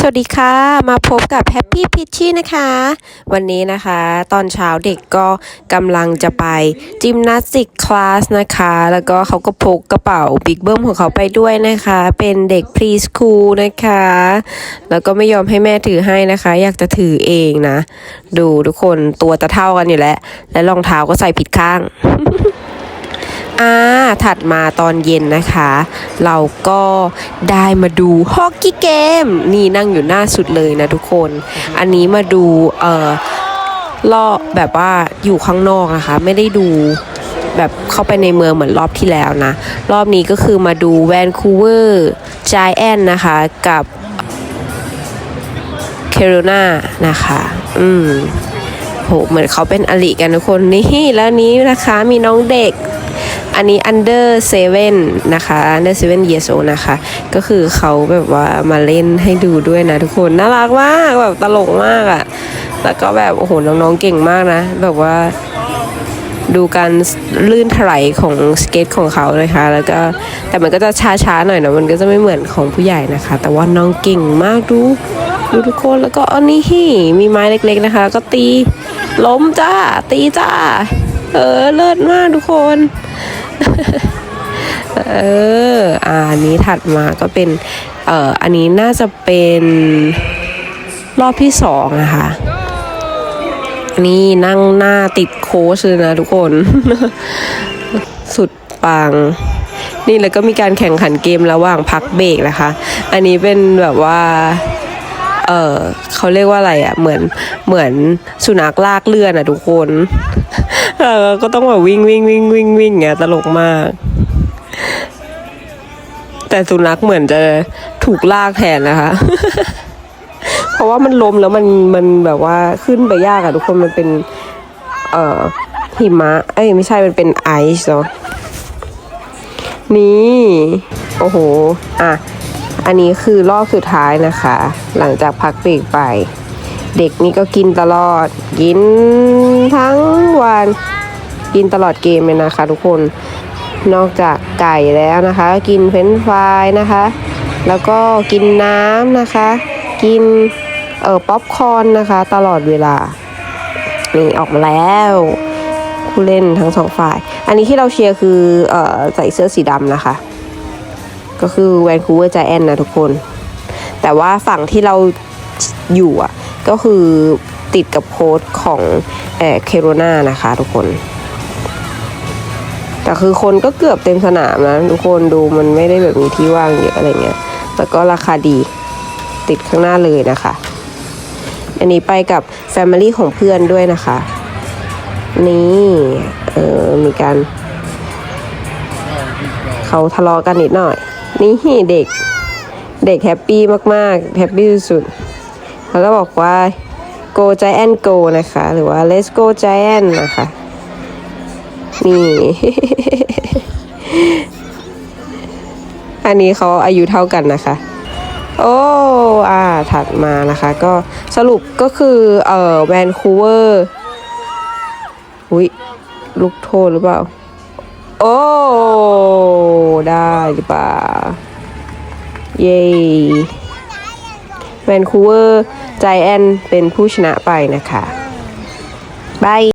สวัสดีค่ะ มาพบกับ Happy p i t c h y นะคะ วันนี้นะคะ ตอนเช้าเด็กก็กำลังจะไปจิมนาสติกคลาสนะคะ แล้วก็เขาก็พกกระเป๋าบิ๊กเบิ้มของเขาไปด้วยนะคะ เป็นเด็กพรีสคูลนะคะ แล้วก็ไม่ยอมให้แม่ถือให้นะคะ อยากจะถือเองนะ ดูทุกคนตัวจะเท่ากันอยู่แล้ว และรองเท้าก็ใส่ผิดข้าง อ่าถัดมาตอนเย็นนะคะ เราก็ได้มาดูฮอกกี้เกม นี่นั่งอยู่หน้าสุดเลยนะทุกคน อันนี้มาดูเอ่อรอบแบบว่าอยู่ข้างนอกนะคะ ไม่ได้ดูแบบเข้าไปในเมืองเหมือนรอบที่แล้วนะ รอบนี้ก็คือมาดูแวนคูเวอร์จายแอนนะคะ กับเคโรนานะคะ อืมโหเหมือนเขาเป็นอลิกันทุกคนนี่แล้วนี้นะคะมีน้องเด็ก อันนี้ under seven นะคะ under seven years old นะคะ ก็คือเขาแบบว่ามาเล่นให้ดูด้วยนะทุกคน น่ารักมากแบบตลกมากอะ่ะ แล้วก็แบบโอ้โหน้องๆเก่งมากนะ แบบว่าดูการลื่นถลายของสเก็ตของเขาเลยค่ะ แล้วก็แต่มันก็จะช้าๆหน่อยนะมันก็จะไม่เหมือนของผู้ใหญ่นะคะ แต่ว่าน้องเก่งมากดูดูทุกคนแล้วก็อันนี้มีไม้เล็กๆนะคะ ก็ตีล้มจ้าตีจ้า เออ เลิศมากทุกคน เออ อ่าอันนี้ถัดมาก็เป็น เอ่อ อันนี้น่าจะเป็นรอบที่สองนะคะ นี่นั่งหน้าติดโค้ชเลยนะทุกคน สุดปังนี่แล้วก็มีการแข่งขันเกมระหว่างพักเบรกนะคะ อันนี้เป็นแบบว่า เออเขาเรียกว่าอะไรอะ่ะเหมือนเหมือนสุนัขลากเลื่อนอะ่ะทุกคนเออก็ต้องแบบวิ่งวิ่งวิ่งวิ่งวิ่งเงี้ยตลกมาก แต่สุนัขเหมือนจะถูกลากแทนนะคะ เพราะว่ามันลมแล้วมันมันแบบว่าขึ้นไปยากอะทุกคนมันเป็น เอ่อหิมะ เอ้ยไม่ใช่มันเป็นไอซ์เนาะนี่ โอ้โห อะ อันนี้คือรอบสุดท้ายนะคะ หลังจากพักเบรกไป เด็กนี่ก็กินตลอด กินทั้งวัน กินตลอดเกมเลยนะคะ ทุกคน นอกจากไก่แล้วนะคะ กินเฟรนฟรายนะคะ แล้วก็กินน้ำนะคะ กินเอ่อป๊อปคอนนะคะ ตลอดเวลา นี่ออกมาแล้วผู้เล่นทั้งสองฝ่าย อันนี้ที่เราเชียร์คือเอ่อใส่เสื้อสีดำนะคะ ก็คือแวนคูเวอร์จแอนนะทุกคน แต่ว่าฝั่งที่เราอยู่อะ ก็คือติดกับโค้ดของเอ่อเคโรนานะคะทุกคน แต่คือคนก็เกือบเต็มสนามนะ ทุกคนดูมันไม่ได้แบบมีที่ว่างเยอะอะไรเงี้ยแล้วก็ราคาดีติดข้างหน้าเลยนะคะ อันนี้ไปกับ Family ของเพื่อนด้วยนะคะ นี่เออมีการเขาทะเลาะกันนิดหน่อย นี่เด็ก เด็กแฮปปี้มากๆ แฮปปี้สุดๆเขาก็บอกว่า go giant go นะคะ หรือว่า let's go giant นะคะ นี่ อันนี้เขาอายุเท่ากันนะคะ โอ้อ่าถัดมานะคะ ก็สรุปก็คือ เอ่อแวนคูเวอร์อุ้ยลูกโทษหรือเปล่า โอ้ ได้หรือเปล่า เย้แวนคูเวอร์ใจแอนเป็นผู้ชนะไปนะคะบาย